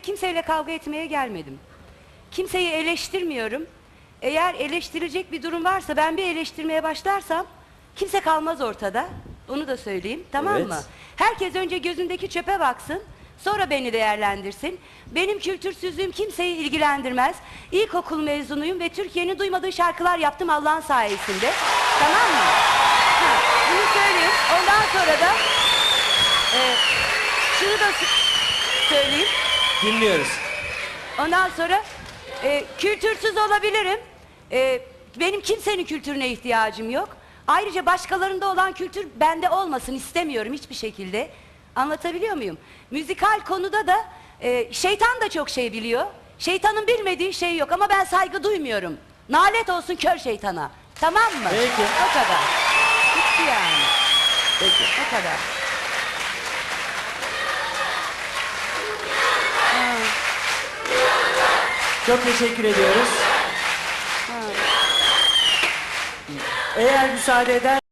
Kimseyle kavga etmeye gelmedim. Kimseyi eleştirmiyorum. Eğer eleştirilecek bir durum varsa ben bir eleştirmeye başlarsam kimse kalmaz ortada. Onu da söyleyeyim. Tamam Evet. mı? Herkes önce gözündeki çöpe baksın. Sonra beni değerlendirsin. Benim kültürsüzlüğüm kimseyi ilgilendirmez. İlkokul mezunuyum ve Türkiye'nin duymadığı şarkılar yaptım Allah'ın sayesinde. Tamam mı? Ha, bunu söyleyeyim. Ondan sonra da e, şunu da s- söyleyeyim. Dinliyoruz. Ondan sonra e, kültürsüz olabilirim. E, benim kimsenin kültürüne ihtiyacım yok. Ayrıca başkalarında olan kültür bende olmasın istemiyorum hiçbir şekilde. Anlatabiliyor muyum? Müzikal konuda da e, şeytan da çok şey biliyor. Şeytanın bilmediği şey yok ama ben saygı duymuyorum. Nalet olsun kör şeytana. Tamam mı? Peki. O kadar. Bitti yani. Peki. O kadar. Çok teşekkür ediyoruz. Eğer müsaade eder